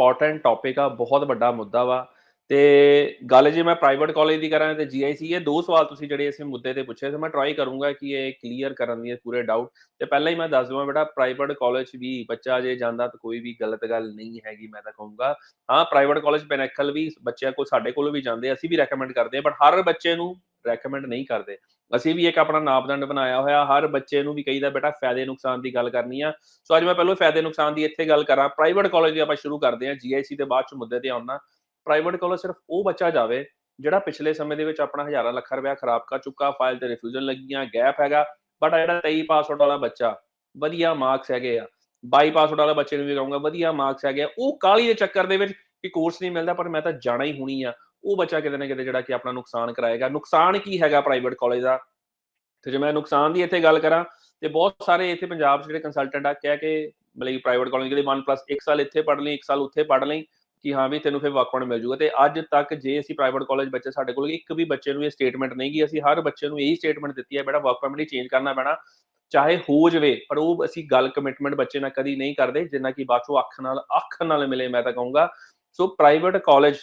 Important topic ਆ, ਬਹੁਤ ਵੱਡਾ ਮੁੱਦਾ ਵਾ। ਤੇ ਗੱਲ ਜੇ ਮੈਂ ਪ੍ਰਾਈਵੇਟ ਕਾਲਜ ਦੀ ਕਰਾਂ ਤੇ ਜੀਆਈਸੀ ਇਹ ਦੋ ਸਵਾਲ ਤੁਸੀਂ ਜਿਹੜੇ ਇਸ ਮੁੱਦੇ ਤੇ ਪੁੱਛੇ ਸੀ ਮੈਂ ਟਰਾਈ ਕਰੂੰਗਾ ਕਿ ਇਹ ਕਲੀਅਰ ਕਰਨ ਦੀ ਪੂਰੇ ਡਾਊਟ ਤੇ ਪਹਿਲਾਂ ਹੀ ਮੈਂ ਦੱਸ ਦਵਾਂ, ਬੇਟਾ ਪ੍ਰਾਈਵੇਟ ਕਾਲਜ ਵੀ ਬੱਚਾ ਜੇ ਜਾਂਦਾ ਤਾਂ ਕੋਈ ਵੀ ਗਲਤ ਗੱਲ ਨਹੀਂ ਹੈਗੀ, ਮੈਂ ਤਾਂ ਕਹੂੰਗਾ। ਹਾਂ ਪ੍ਰਾਈਵੇਟ ਕਾਲਜ ਬੈਨੈਕਲ ਵੀ ਬੱਚਿਆਂ ਕੋਲ, ਸਾਡੇ ਕੋਲ ਵੀ ਜਾਂਦੇ ਅਸੀਂ ਵੀ ਰეკਮੈਂਡ ਕਰਦੇ ਆ ਬਟ ਹਰ ਬੱਚੇ ਨੂੰ ਰეკਮੈਂਡ ਨਹੀਂ ਕਰਦੇ। ਅਸੀਂ ਵੀ ਇੱਕ ਆਪਣਾ ਨਾਪਦੰਡ ਬਣਾਇਆ ਹੋਇਆ, ਹਰ ਬੱਚੇ ਨੂੰ ਵੀ ਕਹੀਦਾ, ਬੇਟਾ, ਫਾਇਦੇ ਨੁਕਸਾਨ ਦੀ ਗੱਲ ਕਰਨੀ ਆ। ਸੋ ਅੱਜ ਮੈਂ ਪਹਿਲਾਂ ਫਾਇਦੇ ਨੁਕਸਾਨ ਦੀ ਇੱਥੇ ਗੱਲ ਕਰਾਂ। ਪ੍ਰਾਈਵੇਟ ਕਾਲਜ ਦੀ ਆਪਾਂ ਸ਼ੁਰੂ ਕਰਦੇ ਹਾਂ ਜੀਆਈਸੀ ਦੇ ਬਾਅਦ ਚ ਮੁੱਦੇ ਤੇ ਆਉਣਾ ਪ੍ਰਾਈਵੇਟ ਕਾਲਜ ਸਿਰਫ ਉਹ ਬੱਚਾ ਜਾਵੇ, ਜਿਹੜਾ ਪਿਛਲੇ ਸਮੇਂ ਦੇ ਵਿੱਚ ਆਪਣਾ ਹਜ਼ਾਰਾਂ ਲੱਖ ਰੁਪਇਆ ਖਰਾਬ ਕਰ ਚੁੱਕਾ ਫਾਈਲ ਤੇ ਰਿਫਿਊਜ਼ਲ ਲੱਗੀਆਂ ਗੈਪ ਹੈਗਾ ਬਟ ਜਿਹੜਾ 23 ਪਾਸਵਰਡ ਵਾਲਾ ਬੱਚਾ, ਵਧੀਆ ਮਾਰਕਸ ਹੈਗੇ ਆ। 22 ਪਾਸਵਰਡ ਵਾਲਾ ਬੱਚੇ ਨੂੰ ਵੀ ਕਹੂੰਗਾ, ਵਧੀਆ ਮਾਰਕਸ ਹੈਗੇ ਆ। ਉਹ ਕਾਲੀ ਦੇ ਚੱਕਰ ਦੇ ਵਿੱਚ ਕਿ ਕੋਰਸ ਨਹੀਂ ਮਿਲਦਾ, ਪਰ ਮੈਂ ਤਾਂ ਜਾਣਾ ਹੀ ਹੋਣੀ ਆ। ਉਹ ਬੱਚਾ ਕਿਤੇ ਨਾ ਕਿਤੇ ਜਿਹੜਾ ਕਿ ਆਪਣਾ ਨੁਕਸਾਨ ਕਰਾਏਗਾ। ਨੁਕਸਾਨ ਕੀ ਹੈਗਾ ਪ੍ਰਾਈਵੇਟ ਕਾਲਜ ਦਾ? ਤੇ ਜੇ ਮੈਂ ਨੁਕਸਾਨ ਦੀ ਇੱਥੇ ਗੱਲ ਕਰਾਂ, ਤੇ ਬਹੁਤ ਸਾਰੇ ਇੱਥੇ ਪੰਜਾਬ 'ਚ ਜਿਹੜੇ ਕੰਸਲਟੈਂਟ ਆ, ਕਹਿ ਕੇ ਮਤਲਬ ਪ੍ਰਾਈਵੇਟ ਕਾਲਜ ਦੇ 1 1 ਸਾਲ ਇੱਥੇ ਪੜ੍ਹ ਲਈ 1 ਸਾਲ ਉੱਥੇ ਪੜ੍ਹ ਲਈ ਕਿ ਹਾਂ ਵੀ ਤੈਨੂੰ ਫਿਰ ਵਰਕ ਮਿਲ ਜੂਗਾ। ਤੇ ਅੱਜ ਤੱਕ ਜੇ ਅਸੀਂ ਪ੍ਰਾਈਵੇਟ ਕਾਲਜ ਬੱਚੇ ਸਾਡੇ ਕੋਲ, ਇੱਕ ਵੀ ਬੱਚੇ ਨੂੰ ਇਹ ਸਟੇਟਮੈਂਟ ਨਹੀਂ ਗਈ, ਅਸੀਂ ਹਰ ਬੱਚੇ ਨੂੰ ਇਹੀ ਸਟੇਟਮੈਂਟ ਦਿੱਤੀ ਹੈ, ਬੇਟਾ ਵਰਕ ਪਰਮਿਟ ਚੇਂਜ ਕਰਨਾ ਪੈਣਾ। ਚਾਹੇ ਹੋ ਜਵੇ, ਪਰ ਉਹ ਅਸੀਂ ਗੱਲ ਕਮਿਟਮੈਂਟ ਬੱਚੇ ਨਾਲ ਕਦੀ ਨਹੀਂ ਕਰਦੇ, ਜਿੰਨਾ ਕਿ ਬਾਅਦ ਚੋਂ ਅੱਖ ਨਾਲ ਅੱਖ ਨਾਲ ਮਿਲੇ, ਮੈਂ ਤਾਂ ਕਹੂੰਗਾ। ਸੋ ਪ੍ਰਾਈਵੇਟ ਕਾਲਜ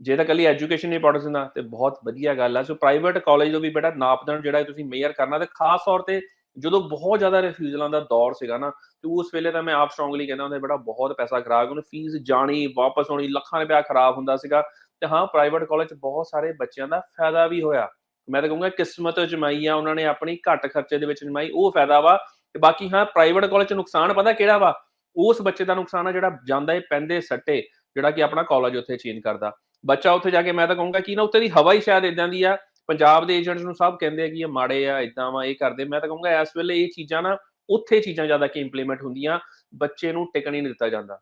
ਜੇ ਤਾਂ ਕੱਲੀ ਐਜੂਕੇਸ਼ਨ ਇੰਪੋਰਟੈਂਸ ਨਾ ਤੇ ਬਹੁਤ ਵਧੀਆ ਗੱਲ ਆ। ਸੋ ਪ੍ਰਾਈਵੇਟ ਕਾਲਜ ਤੋਂ ਵੀ ਬੇਟਾ ਨਾਪਦਨ ਜਿਹੜਾ ਤੁਸੀਂ ਮੇਅਰ ਕਰਨਾ, ਤੇ ਖਾਸ ਤੌਰ ਤੇ ਜਦੋਂ ਬਹੁਤ ਜ਼ਿਆਦਾ ਰਿਫਿਊਜ਼ਲਾਂ ਦਾ ਦੌਰ ਸੀਗਾ ਨਾ, ਤੇ ਉਸ ਵੇਲੇ ਤਾਂ ਮੈਂ ਆਪ ਸਟਰੋਂਗਲੀ ਕਹਿੰਦਾ ਹੁੰਦਾ ਬੇਟਾ, ਬਹੁਤ ਪੈਸਾ ਖਰਾਬ, ਉਹਨੂੰ ਫੀਸ ਜਾਣੀ, ਵਾਪਸ ਹੋਣੀ, ਲੱਖਾਂ ਰੁਪਇਆ ਖਰਾਬ ਹੁੰਦਾ ਸੀਗਾ। ਤੇ ਹਾਂ ਪ੍ਰਾਈਵੇਟ ਕਾਲਜ ਬਹੁਤ ਸਾਰੇ ਬੱਚਿਆਂ ਦਾ ਫਾਇਦਾ ਵੀ ਹੋਇਆ। ਮੈਂ ਤਾਂ ਕਹੂੰਗਾ ਕਿਸਮਤ ਜਮਾਈ ਆ, ਉਹਨਾਂ ਨੇ ਆਪਣੀ ਘੱਟ ਖਰਚੇ ਦੇ ਵਿੱਚ ਜਮਾਈ, ਉਹ ਫਾਇਦਾ ਵਾ। ਤੇ ਬਾਕੀ ਹਾਂ ਪ੍ਰਾਈਵੇਟ ਕਾਲਜ ਚ ਨੁਕਸਾਨ ਪਤਾ ਕਿਹੜਾ ਵਾ? ਉਸ ਬੱਚੇ ਦਾ ਨੁਕਸਾਨ ਆ ਜਿਹੜਾ ਜਾਂਦਾ ਹੈ ਪੈਂਦੇ ਸੱਟੇ, ਜਿਹੜਾ ਕਿ ਆਪਣਾ ਕਾਲਜ ਉੱਥੇ ਚੇਂਜ ਕਰਦਾ। ਬੱਚਾ ਉੱਥੇ ਜਾ ਕੇ ਮੈਂ ਤਾਂ ਕਹੂੰਗਾ ਕਿ ਨਾ ਉੱਥੇ ਦੀ ਹਵਾ ਹੀ ਸ਼ਾਇਦ ਇਦਾਂ ਦੀ ਆ। ਪੰਜਾਬ ਦੇ ਏਜੰਟਸ ਨੂੰ ਸਭ ਕਹਿੰਦੇ ਆ ਕਿ ਇਹ ਮਾੜੇ ਆ ਇਦਾਂ ਵਾ, ਇਹ ਕਰਦੇ। ਮੈਂ ਤਾਂ ਕਹੂੰਗਾ ਇਸ ਵੇਲੇ ਇਹ ਚੀਜ਼ਾਂ ਨਾ, ਉੱਥੇ ਚੀਜ਼ਾਂ ਜ਼ਿਆਦਾ ਕਿ ਇੰਪਲੀਮੈਂਟ ਹੁੰਦੀਆਂ। ਬੱਚੇ ਨੂੰ ਟਿਕਣ ਹੀ ਨਹੀਂ ਦਿੱਤਾ ਜਾਂਦਾ।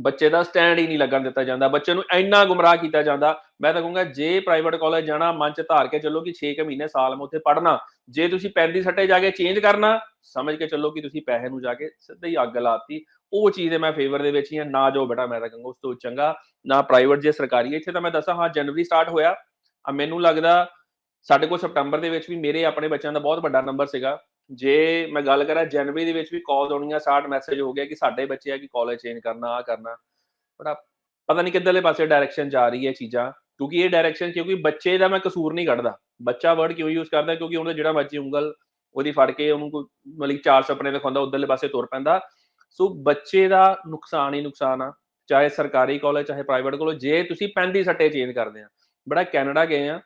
ਬੱਚੇ ਦਾ ਸਟੈਂਡ ਹੀ ਨਹੀਂ ਲੱਗਣ ਦਿੱਤਾ ਜਾਂਦਾ। ਬੱਚੇ ਨੂੰ ਇੰਨਾ ਗੁੰਮਰਾਹ ਕੀਤਾ ਜਾਂਦਾ। ਮੈਂ ਤਾਂ ਕਹੂੰਗਾ ਜੇ ਪ੍ਰਾਈਵੇਟ ਕਾਲਜ ਜਾਣਾ, ਮਨ ਚ ਧਾਰ ਕੇ ਚੱਲੋ ਕਿ 6 ਕੁ ਮਹੀਨੇ ਸਾਲ ਮੈਂ ਉੱਥੇ ਪੜ੍ਹਨਾ। ਜੇ ਤੁਸੀਂ ਪੈਂਦੀ ਸੱਟੇ ਜਾ ਕੇ ਚੇਂਜ ਕਰਨਾ, ਸਮਝ ਕੇ ਚੱਲੋ ਕਿ ਤੁਸੀਂ ਪੈਸੇ ਨੂੰ ਜਾ ਕੇ ਸਿੱਧਾ ਹੀ ਅੱਗ ਲਾਤੀ ਉਹ ਚੀਜ਼ ਦੇ ਮੈਂ ਫੇਵਰ ਦੇ ਵਿੱਚ ਹੀ ਆ ਨਾ ਜੋ ਬੇਟਾ ਮੈਂ ਤਾਂ ਕਹੂੰਗਾ ਉਸ ਤੋਂ ਚੰਗਾ, ਨਾ ਪ੍ਰਾਈਵੇਟ ਜੇ ਸਰਕਾਰੀ ਇੱਥੇ ਤਾਂ ਮੈਂ ਦੱਸਾਂ, ਹਾਂ ਜਨਵਰੀ ਸਟਾਰਟ ਹੋਇਆ। ਆ ਮੈਨੂੰ ਲੱਗਦਾ ਸਾਡੇ ਕੋਲ ਸਪਟੰਬਰ ਦੇ ਵਿੱਚ ਵੀ ਮੇਰੇ ਆਪਣੇ ਬੱਚਿਆਂ ਦਾ ਬਹੁਤ ਵੱਡਾ ਨੰਬਰ ਸੀਗਾ। ਜੇ ਮੈਂ ਗੱਲ ਕਰਾਂ ਜਨਵਰੀ ਦੇ ਵਿੱਚ ਵੀ ਕਾਲ ਆਉਣੀਆਂ 60 ਮੈਸੇਜ ਹੋ ਗਿਆ ਕਿ ਸਾਡੇ ਬੱਚੇ ਆ ਕਿ ਕਾਲਜ ਚੇਂਜ ਕਰਨਾ ਆ ਕਰਨਾ। ਬੜਾ ਪਤਾ ਨਹੀਂ ਕਿੱਧਰਲੇ ਪਾਸੇ ਡਾਇਰੈਕਸ਼ਨ ਜਾ ਰਹੀ ਹੈ ਚੀਜ਼ਾਂ। ਕਿਉਂਕਿ ਇਹ ਡਾਇਰੈਕਸ਼ਨ ਕਿਉਂਕਿ ਬੱਚੇ ਦਾ ਮੈਂ ਕਸੂਰ ਨਹੀਂ ਕੱਢਦਾ। ਬੱਚਾ ਵਰਡ ਕਿਉਂ ਯੂਜ਼ ਕਰਦਾ? ਕਿਉਂਕਿ ਉਹਦਾ ਜਿਹੜਾ ਮਰਜ਼ੀ ਉਂਗਲ ਉਹਦੀ ਫੜ ਕੇ ਉਹਨੂੰ ਕੋਈ ਮਤਲਬ ਚਾਰ ਸੁਪਨੇ ਦਿਖਾਉਂਦਾ, ਉਧਰਲੇ ਪਾਸੇ ਤੁਰ ਪੈਂਦਾ। ਸੋ ਬੱਚੇ ਦਾ ਨੁਕਸਾਨ ਹੀ ਨੁਕਸਾਨ ਆ, ਚਾਹੇ ਸਰਕਾਰੀ ਕਾਲਜ, ਚਾਹੇ ਪ੍ਰਾਈਵੇਟ ਕਾਲਜ, ਜੇ ਤੁਸੀਂ ਪੈਂਦੀ ਸੱਟੇ ਚੇਂਜ ਕਰਦੇ ਆ, ਬੜਾ ਕੈਨੇਡਾ ਗਏ ਆ,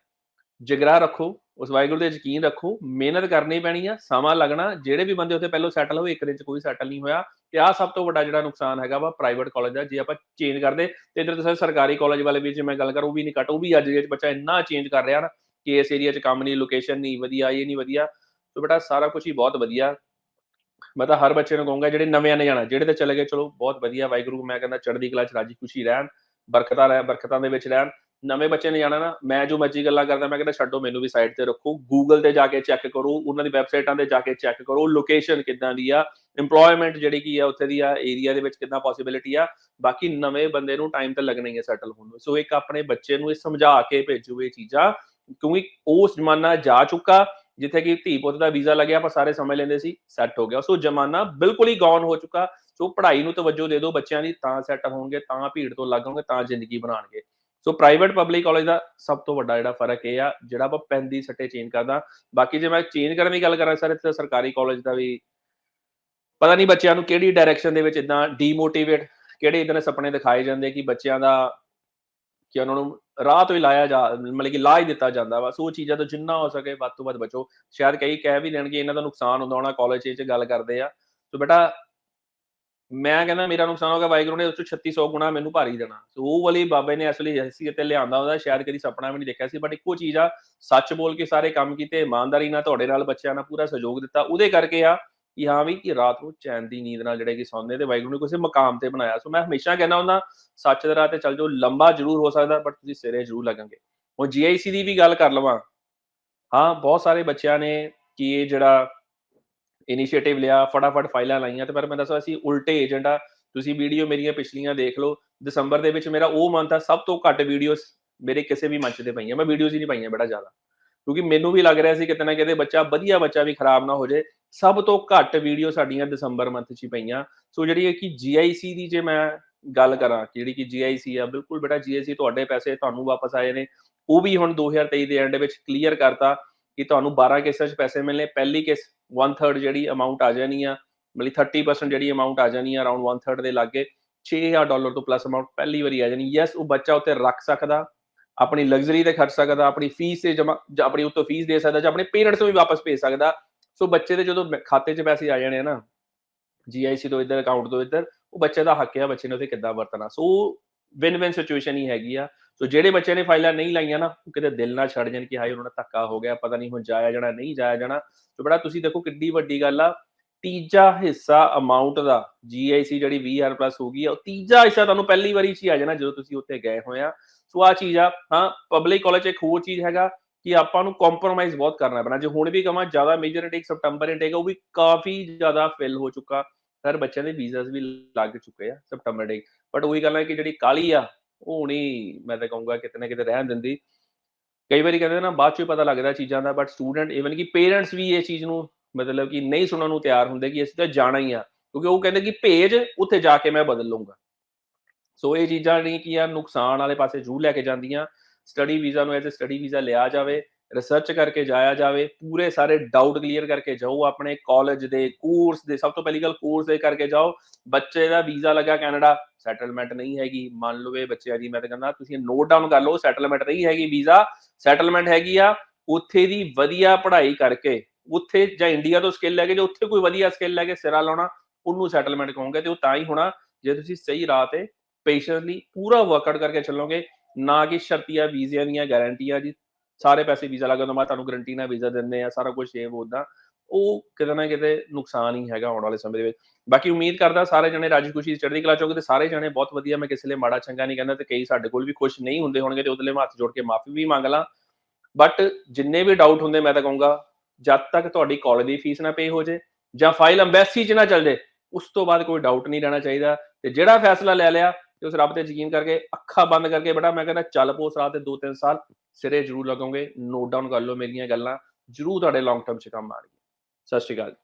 ਜਿਗਰਾ ਰੱਖੋ, ਉਸ ਵਾਹਿਗੁਰੂ ਦੇ ਯਕੀਨ ਰੱਖੋ, ਮਿਹਨਤ ਕਰਨੀ ਪੈਣੀ ਆ, ਸਮਾਂ ਲੱਗਣਾ, ਜਿਹੜੇ ਵੀ ਬੰਦੇ ਉੱਥੇ ਪਹਿਲਾਂ ਸੈਟਲ ਹੋਏ, ਇੱਕ ਦਿਨ ਚ ਕੋਈ ਸੈਟਲ ਨਹੀਂ ਹੋਇਆ, ਤੇ ਆ ਸਭ ਤੋਂ ਵੱਡਾ ਜਿਹੜਾ ਨੁਕਸਾਨ ਹੈਗਾ ਵਾ ਪ੍ਰਾਈਵੇਟ ਕਾਲਜ ਦਾ ਜੇ ਆਪਾਂ ਚੇਂਜ ਕਰਦੇ, ਤੇ ਇਧਰ ਤੁਸੀਂ ਸਰਕਾਰੀ ਕਾਲਜ ਵਾਲੇ ਵੀ, ਜੇ ਮੈਂ ਗੱਲ ਕਰਾਂ, ਉਹ ਵੀ ਨਹੀਂ ਕੱਟ ਉਹ ਵੀ ਅੱਜ ਦੇ ਬੱਚਾ ਇੰਨਾ ਚੇਂਜ ਕਰ ਰਿਹਾ ਨਾ, ਕਿ ਇਸ ਏਰੀਆ 'ਚ ਕੰਮ ਨਹੀਂ ਲੋਕੇਸ਼ਨ ਨਹੀਂ, ਵਧੀਆ, ਇਹ ਨਹੀਂ ਵਧੀਆ, ਸੋ ਬੇਟਾ ਸਾਰਾ ਕੁਝ ਹੀ ਬਹੁਤ ਵਧੀਆ ਮੈਂ ਤਾਂ ਹਰ ਬੱਚੇ ਨੂੰ ਕਹੂੰਗਾ ਜਿਹੜੇ ਨਵੇਂ ਆਨੇ ਜਾਣਾ, ਜਿਹੜੇ ਤੇ ਚਲੇ ਗਏ, ਚਲੋ ਬਹੁਤ ਵਧੀਆ ਵਾਹਿਗੁਰੂ, ਮੈਂ ਕਹਿੰਦਾ ਚੜ੍ਹਦੀ ਕਲਾ 'ਚ ਰਾਜੀ ਖੁਸ਼ੀ ਰਹਿਣ, ਬਰਕਤਾਂ ਰਹਿ, ਬਰਕਤਾਂ ਦੇ ਵਿੱਚ ਰਹਿਣ। ਨਵੇਂ ਬੱਚੇ ਨੇ ਜਾਣਾ ਨਾ, ਮੈਂ ਜੋ ਮਰਜ਼ੀ ਗੱਲਾਂ ਕਰਦਾ, ਮੈਂ ਕਹਿੰਦਾ ਛੱਡੋ ਮੈਨੂੰ ਵੀ ਸਾਈਡ ਤੇ ਰੱਖੋ ਗੂਗਲ ਤੇ ਜਾ ਕੇ ਚੈੱਕ ਕਰੋ, ਉਹਨਾਂ ਦੀ ਵੈਬਸਾਈਟਾਂ ਤੇ ਜਾ ਕੇ ਚੈੱਕ ਕਰੋ ਲੋਕੇਸ਼ਨ ਕਿੱਦਾਂ ਦੀ ਆ, EMPLOYMENT ਜਿਹੜੀ ਕੀ ਆ, ਉੱਥੇ ਦੀ ਆ ਏਰੀਆ ਦੇ ਵਿੱਚ ਕਿੰਨਾ ਪੋਸਿਬਿਲਿਟੀ ਆ, ਬਾਕੀ ਨਵੇਂ ਬੰਦੇ ਨੂੰ ਟਾਈਮ ਤਾਂ ਲੱਗਣਾ ਹੀ ਹੈ ਸੈਟਲ ਹੋਣ ਨੂੰ। ਸੋ ਇੱਕ ਆਪਣੇ ਬੱਚੇ ਨੂੰ ਇਹ ਸਮਝਾ ਕੇ ਭੇਜੋ ਇਹ ਚੀਜ਼ਾਂ, ਕਿਉਂਕਿ ਉਹ ਜ਼ਮਾਨਾ ਜਾ ਚੁੱਕਾ ਜਿੱਥੇ ਕਿ ਧੀ ਪੁੱਤ ਦਾ ਵੀਜ਼ਾ ਲੱਗਿਆ, ਆਪਾਂ ਸਾਰੇ ਸਮਝ ਲੈਂਦੇ ਸੀ ਸੈੱਟ ਹੋ ਗਿਆ। ਸੋ ਜ਼ਮਾਨਾ ਬਿਲਕੁਲ ਹੀ ਗੌਨ ਹੋ ਚੁੱਕਾ। ਸੋ ਪੜ੍ਹਾਈ ਨੂੰ ਤਵੱਜੋ ਦੇ ਦਿਓ ਬੱਚਿਆਂ ਦੀ, ਤਾਂ ਸੈੱਟ ਹੋਣਗੇ, ਤਾਂ ਭੀੜ ਤੋਂ ਲੱਗਣਗੇ ਤਾਂ ਜ਼ਿੰਦਗੀ ਬਣਾਉਣਗੇ। ਸੋ ਪ੍ਰਾਈਵੇਟ ਪਬਲਿਕ ਕਾਲਜ ਦਾ ਸਭ ਤੋਂ ਵੱਡਾ ਜਿਹੜਾ ਫ਼ਰਕ ਇਹ ਆ, ਜਿਹੜਾ ਆਪਾਂ ਪੈਂਦੀ ਸੱਟੇ ਚੇਂਜ ਕਰਦਾ। ਬਾਕੀ ਜੇ ਮੈਂ ਚੇਂਜ ਕਰਨ ਦੀ ਗੱਲ ਕਰਾਂ, ਸਰ, ਇੱਥੇ ਸਰਕਾਰੀ ਕਾਲਜ ਦਾ ਵੀ ਪਤਾ ਨਹੀਂ ਬੱਚਿਆਂ ਨੂੰ ਕਿਹੜੀ ਡਾਇਰੈਕਸ਼ਨ ਦੇ ਵਿੱਚ ਇਦਾਂ ਡੀਮੋਟੀਵੇਟ ਕਿਹੜੇ ਇਦਾਂ ਦੇ ਸੁਪਨੇ ਦਿਖਾਏ ਜਾਂਦੇ ਕਿ ਬੱਚਿਆਂ ਦਾ ਕਿ ਉਹਨਾਂ ਨੂੰ ਰਾਹ ਤੋਂ ਹੀ ਲਾਇਆ ਜਾ, ਮਤਲਬ ਕਿ ਲਾ ਹੀ ਦਿੱਤਾ ਜਾਂਦਾ ਵਾ। ਸੋ ਉਹ ਚੀਜ਼ਾਂ ਤੋਂ ਜਿੰਨਾ ਹੋ ਸਕੇ ਵੱਧ ਤੋਂ ਵੱਧ ਬਚੋ। ਸ਼ਾਇਦ ਕਈ ਕਹਿ ਵੀ ਦੇਣਗੇ ਇਹਨਾਂ ਦਾ ਨੁਕਸਾਨ ਹੁੰਦਾ ਹੋਣਾ ਕਾਲਜ 'ਚ ਗੱਲ ਕਰਦੇ ਆ। ਸੋ ਬੇਟਾ, ਮੈਂ ਕਹਿੰਦਾ ਮੇਰਾ ਨੁਕਸਾਨ ਹੋ ਗਿਆ, ਵਾਹਿਗੁਰੂ ਨੇ ਉਸ ਤੋਂ 3600 ਗੁਣਾ ਮੈਨੂੰ ਭਾਰੀ ਦੇਣਾ। ਸੋ ਉਹ ਵਾਲੀ ਬਾਬੇ ਨੇ ਅਸਲੀ ਹਸੀ ਤੇ ਲਿਆਂਦਾ ਉਹਦਾ, ਸ਼ਾਇਦ ਕਦੀ ਸੁਪਨਾ ਵੀ ਨਹੀਂ ਦੇਖਿਆ ਸੀ ਬਟ ਇੱਕੋ ਚੀਜ਼ ਆ, ਸੱਚ ਬੋਲ ਕੇ ਸਾਰੇ ਕੰਮ ਕੀਤੇ, ਇਮਾਨਦਾਰੀ ਨਾਲ ਤੁਹਾਡੇ ਨਾਲ ਬੱਚਿਆਂ ਨਾਲ ਪੂਰਾ ਸਹਿਯੋਗ ਦਿੱਤਾ। ਉਹਦੇ ਕਰਕੇ ਆ ਕਿ ਹਾਂ ਵੀ ਕਿ ਰਾਤ ਨੂੰ ਚੈਨ ਦੀ ਨੀਂਦ ਨਾਲ ਜਿਹੜੇ ਕਿ ਸੌਂਦੇ ਤੇ ਵਾਹਿਗੁਰੂ ਨੇ ਕਿਸੇ ਮਕਾਮ ਤੇ ਬਣਾਇਆ। ਸੋ ਮੈਂ ਹਮੇਸ਼ਾ ਕਹਿੰਦਾ ਹੁੰਦਾ, ਸੱਚ ਦੇ ਰਾਹ ਤੇ ਚੱਲ ਜਾਓ, ਲੰਬਾ ਜ਼ਰੂਰ ਹੋ ਸਕਦਾ ਬਟ ਤੁਸੀਂ ਸਿਰੇ ਜ਼ਰੂਰ ਲੱਗਾਂਗੇ ਹੁਣ ਜੀਆਈਸੀ ਦੀ ਵੀ ਗੱਲ ਕਰ ਲਵਾਂ। ਹਾਂ, ਬਹੁਤ ਸਾਰੇ ਬੱਚਿਆਂ ਨੇ ਕਿ ਇਹ ਜਿਹੜਾ ਇਨੀਸ਼ੀਏਟਿਵ ਲਿਆ, ਫਟਾਫਟ ਫਾਈਲਾਂ ਲਾਈਆਂ ਤੇ ਪਰ ਮੈਂ ਦੱਸਾਂ ਅਸੀਂ ਉਲਟੇ ਏਜੰਟ ਆ। ਤੁਸੀਂ ਵੀਡੀਓ ਮੇਰੀਆਂ ਪਿਛਲੀਆਂ ਦੇਖ ਲਓ। ਦਸੰਬਰ ਦੇ ਵਿੱਚ ਮੇਰਾ ਉਹ ਮੰਥ ਆ, ਸਭ ਤੋਂ ਘੱਟ ਵੀਡੀਓਜ਼ ਮੇਰੇ ਕਿਸੇ ਵੀ ਮੰਚ ਤੇ ਪਈਆਂ। ਮੈਂ ਵੀਡੀਓਜ਼ ਹੀ ਨਹੀਂ ਪਾਈਆਂ ਬੜਾ ਜ਼ਿਆਦਾ। ਕਿਉਂਕਿ ਮੈਨੂੰ ਵੀ ਲੱਗ ਰਿਹਾ ਸੀ ਕਿਤੇ ਨਾ ਕਿਤੇ ਬੱਚਾ ਵਧੀਆ ਬੱਚਾ ਵੀ ਖਰਾਬ ਨਾ ਹੋ ਜਾਏ। ਸਭ ਤੋਂ ਘੱਟ ਵੀਡੀਓ ਸਾਡੀਆਂ ਦਸੰਬਰ ਮੰਥ 'ਚ ਹੀ ਪਈਆਂ। ਸੋ ਜਿਹੜੀ ਹੈ ਕਿ ਜੀਆਈਸੀ ਦੀ ਜੇ ਮੈਂ ਗੱਲ ਕਰਾਂ ਕਿ ਜਿਹੜੀ ਕਿ ਜੀਆਈਸੀ ਆ, ਬਿਲਕੁਲ ਬੇਟਾ ਜੀਆਈਸੀ ਤੁਹਾਡੇ ਪੈਸੇ ਤੁਹਾਨੂੰ ਵਾਪਸ ਆਏ ਨੇ। ਉਹ ਵੀ ਹੁਣ 2023 ਦੇ ਐਂਡ ਵਿੱਚ ਕਲੀਅਰ ਕਰਤਾ ਕਿ ਤੁਹਾਨੂੰ 12 ਕੇਸਾਂ 'ਚ ਪੈਸੇ ਮਿਲਨੇ ਪਹਿਲੀ ਕੇਸ 1/3 ਜਿਹੜੀ ਅਮਾਉਂਟ ਆ ਜਾਣੀ ਆ, ਮਤਲਬ 30% ਜਿਹੜੀ ਅਮਾਉਂਟ ਆ ਜਾਣੀ ਆ ਅਰਾਊਂਡ 1/3 ਦੇ ਲਾਗੇ 6000 ਡਾਲਰ ਤੋਂ ਪਲੱਸ ਅਮਾਉਂਟ ਪਹਿਲੀ ਵਾਰੀ ਆ ਜਾਣੀ। ਯੈਸ ਉਹ ਬੱਚਾ ਉੱਤੇ ਰੱਖ ਸਕਦਾ। ਆਪਣੀ ਲਗਜ਼ਰੀ ਤੇ ਖਰਚ ਸਕਦਾ, ਆਪਣੀ ਫੀਸ ਤੇ ਜਮਾ ਆਪਣੀ ਉੱਤੋਂ ਫੀਸ ਦੇ ਸਕਦਾ, ਜਾਂ ਆਪਣੇ ਪੇਰੈਂਟਸ ਨੂੰ ਵੀ ਵਾਪਸ ਭੇਜ ਸਕਦਾ। ਸੋ ਬੱਚੇ ਦੇ ਜਦੋਂ ਖਾਤੇ 'ਚ ਪੈਸੇ ਆ ਜਾਣੇ ਆ ਨਾ ਜੀਆਈਸੀ ਤੋਂ ਇੱਧਰ ਅਕਾਊਂਟ ਤੋਂ ਇੱਧਰ, ਉਹ ਬੱਚੇ ਦਾ ਹੱਕ ਹੈ ਬੱਚੇ ਨੇ ਉਹਤੇ ਕਿੱਦਾਂ ਵਰਤਣਾ। ਸੋ ਵਿਨ ਵਿਨ ਸਿਚੁਏਸ਼ਨ ਹੀ ਹੈਗੀ ਆ। ਸੋ ਜਿਹੜੇ ਬੱਚੇ ਨੇ ਫਾਈਲਾਂ ਨਹੀਂ ਲਾਈਆਂ ਨਾ, ਉਹ ਕਿਤੇ ਦਿਲ ਨਾ ਛੱਡ ਜਾਣ ਕਿ ਹਾਏ, ਉਹਨਾਂ ਦਾ ਧੱਕਾ ਹੋ ਗਿਆ, ਪਤਾ ਨਹੀਂ ਹੁਣ ਜਾਇਆ ਜਾਣਾ, ਨਹੀਂ ਜਾਇਆ ਜਾਣਾ। ਸੋ ਬੜਾ ਤੁਸੀਂ ਦੇਖੋ ਕਿੱਡੀ ਵੱਡੀ ਗੱਲ ਆ। ਤੀਜਾ ਹਿੱਸਾ ਅਮਾਉਂਟ ਦਾ ਜੀਆਈਸੀ ਜਿਹੜੀ 20000 ਪਲੱਸ ਹੋ ਗਈ ਆ, ਉਹ ਤੀਜਾ ਹਿੱਸਾ ਤੁਹਾਨੂੰ ਪਹਿਲੀ ਵਾਰੀ ਚ ਹੀ ਆ ਜਾਣਾ ਜਦੋਂ ਤੁਸੀਂ ਉੱਥੇ ਗਏ ਹੋਏ ਆ। ਸੋ ਆ ਚੀਜ਼ ਆ, ਹਾਂ ਪਬਲਿਕ ਕਾਲਜ ਇੱਕ ਹੋਰ ਚੀਜ਼ ਹੈਗਾ ਕਿ ਆਪਾਂ ਨੂੰ ਕੰਪਰੋਮਾਈਜ਼ ਬਹੁਤ ਕਰਨਾ ਪੈਣਾ। ਜੇ ਹੁਣ ਵੀ ਕਮਾਂ ਜ਼ਿਆਦਾ ਮੇਜਰ ਇਨਟੇਕ ਸਪਟੰਬਰ ਇਨਟੇਕ ਉਹ ਵੀ ਕਾਫੀ ਜ਼ਿਆਦਾ ਫਿਲ ਹੋ ਚੁੱਕਾ। ਸਰ ਬੱਚਿਆਂ ਦੇ ਵੀਜ਼ਾਸ ਵੀ ਲੱਗ ਚੁੱਕੇ ਆ ਸਪਟੰਬਰ ਇਨਟੇਕ ਬਟ ਉਹੀ ਗੱਲ ਹੈ ਕਿ ਜਿਹੜੀ ਕਾਲੀ ਆ, ਉਹ ਨਹੀਂ ਮੈਂ ਤਾਂ ਕਹੂੰਗਾ ਕਿਤੇ ਨਾ ਕਿਤੇ ਰਹਿਣ ਦਿੰਦੀ। ਕਈ ਵਾਰੀ ਕਹਿੰਦੇ ਨਾ, ਬਾਅਦ ਚ ਪਤਾ ਲੱਗਦਾ ਚੀਜ਼ਾਂ ਦਾ ਬਟ ਸਟੂਡੈਂਟ ਇਵਨ ਕਿ ਪੇਰੈਂਟਸ ਵੀ ਇਹ ਚੀਜ਼ ਨੂੰ ਮਤਲਬ ਕਿ ਨਹੀਂ ਸੁਣਨ ਨੂੰ ਤਿਆਰ ਹੁੰਦੇ ਕਿ ਅਸੀਂ ਤਾਂ ਜਾਣਾ ਹੀ ਆ, ਕਿਉਂਕਿ ਉਹ ਕਹਿੰਦੇ ਕਿ ਭੇਜ, ਉੱਥੇ ਜਾ ਕੇ ਮੈਂ ਬਦਲ ਲੂੰਗਾ ਸੋ ਇਹ ਚੀਜ਼ਾਂ ਨਹੀਂ ਕੀ ਆ, ਨੁਕਸਾਨ ਵਾਲੇ ਪਾਸੇ ਜੂ ਲੈ ਕੇ ਜਾਂਦੀਆਂ। ਸਟੱਡੀ ਵੀਜ਼ਾ ਨੂੰ ਐਜ਼ ਅ ਸਟੱਡੀ ਵੀਜ਼ਾ ਲਿਆ ਜਾਵੇ ਰਿਸਰਚ ਕਰਕੇ ਜਾਇਆ ਜਾਵੇ, ਪੂਰੇ ਸਾਰੇ ਡਾਊਟ ਕਲੀਅਰ ਕਰਕੇ ਜਾਓ ਆਪਣੇ ਕਾਲਜ ਦੇ ਕੋਰਸ ਦੇ, ਸਭ ਤੋਂ ਪਹਿਲੀ ਗੱਲ ਕੋਰਸ ਦੇ ਕਰਕੇ ਜਾਓ। ਬੱਚੇ ਦਾ ਵੀਜ਼ਾ ਲੱਗਾ ਕੈਨੇਡਾ ਸੈਟਲਮੈਂਟ ਨਹੀਂ ਹੈਗੀ। ਮੰਨ ਲਓ ਬੱਚਿਆਂ ਦੀ, ਮੈਂ ਤਾਂ ਕਹਿੰਦਾ ਤੁਸੀਂ ਨੋਟ ਡਾਊਨ ਕਰ ਲਓ ਸੈਟਲਮੈਂਟ ਨਹੀਂ ਹੈਗੀ ਵੀਜ਼ਾ ਸੈਟਲਮੈਂਟ ਹੈਗੀ ਆ, ਉੱਥੇ ਦੀ ਵਧੀਆ ਪੜ੍ਹਾਈ ਕਰਕੇ ਉੱਥੇ ਜਾਂ ਇੰਡੀਆ ਤੋਂ ਸਕਿੱਲ ਲੈ ਕੇ ਜੇ ਉੱਥੇ ਕੋਈ ਵਧੀਆ ਸਕਿੱਲ ਲੈ ਕੇ ਸਿਰਾ ਲਾਉਣਾ, ਉਹਨੂੰ ਸੈਟਲਮੈਂਟ ਕਹੋਗੇ ਤੇ ਉਹ ਤਾਂ ਹੀ ਹੋਣਾ ਜੇ ਤੁਸੀਂ ਸਹੀ ਰਾਹ ਤੇ ਪੇਸ਼ੈਂਟਲੀ ਪੂਰਾ ਵਰਕਆਊਟ ਕਰਕੇ ਚੱਲੋਗੇ, ਨਾ ਕਿ ਸ਼ਰਤੀਆ, ਵੀਜ਼ਿਆਂ ਦੀਆਂ ਗਾਰੰਟੀਆਂ ਜੀ। ਸਾਰੇ ਪੈਸੇ ਵੀਜ਼ਾ ਲੱਗਣ ਤੋਂ ਮੈਂ ਤੁਹਾਨੂੰ ਗਰੰਟੀ ਨਾਲ ਵੀਜ਼ਾ ਦਿੰਦੇ ਆ, ਸਾਰਾ ਕੁਝ ਸੇਵ ਹੁੰਦਾ ਉਹ ਕਿਤੇ ਨਾ ਕਿਤੇ ਨੁਕਸਾਨ ਹੀ ਹੈਗਾ ਆਉਣ ਵਾਲੇ ਸਮੇਂ ਦੇ ਵਿੱਚ। ਬਾਕੀ ਉਮੀਦ ਕਰਦਾ ਸਾਰੇ ਜਣੇ ਰਾਜੀ ਖੁਸ਼ੀ ਦੀ ਚੜ੍ਹਦੀ ਕਲਾ ਚੋਗੇ ਤੇ ਸਾਰੇ ਜਣੇ ਬਹੁਤ ਵਧੀਆ, ਮੈਂ ਕਿਸੇ ਲਈ ਮਾੜਾ ਚੰਗਾ ਨਹੀਂ ਕਹਿੰਦਾ ਤੇ ਕਈ ਸਾਡੇ ਕੋਲ ਵੀ ਖੁਸ਼ ਨਹੀਂ ਹੁੰਦੇ ਹੋਣਗੇ ਤੇ ਉਹਦੇ ਲਈ ਮੈਂ ਹੱਥ ਜੋੜ ਕੇ ਮਾਫੀ ਵੀ ਮੰਗ ਲਾਂ। ਬਟ ਜਿੰਨੇ ਵੀ ਡਾਊਟ ਹੁੰਦੇ ਮੈਂ ਤਾਂ ਕਹੂੰਗਾ ਜਦ ਤੱਕ ਤੁਹਾਡੀ ਕਾਲਜ ਦੀ ਫੀਸ ਨਾ ਪੇ ਹੋ ਜੇ ਜਾਂ ਫਾਈਲ ਐਮਬੈਸੀ 'ਚ ਨਾ ਚੱਲ ਜੇ, ਉਸ ਤੋਂ ਬਾਅਦ ਕੋਈ ਡਾਊਟ ਨਹੀਂ ਰਹਿਣਾ ਚਾਹੀਦਾ। ਤੇ ਜਿਹੜਾ ਫੈਸਲਾ ਲੈ ਲਿਆ ਤੇ ਉਸ ਰੱਬ ਤੇ ਯਕੀਨ ਕਰਕੇ ਅੱਖਾਂ ਬੰਦ ਕਰਕੇ ਬੜਾ ਮੈਂ ਕਹਿੰਦਾ ਚੱਲ ਪੋ ਉਸ ਰਾਹ ਤੇ 2-3 ਸਾਲ, ਸਿਰੇ ਜ਼ਰੂਰ ਲੱਗੋਗੇ ਨੋਟ ਡਾਊਨ ਕਰ ਲਓ ਮੇਰੀਆਂ ਗੱਲਾਂ, ਜ਼ਰੂਰ ਤੁਹਾਡੇ ਲੌਂਗ ਟਰਮ 'ਚ ਕੰਮ ਆਣਗੀਆਂ ਸਤਿ ਸ਼੍ਰੀ ਅਕਾਲ।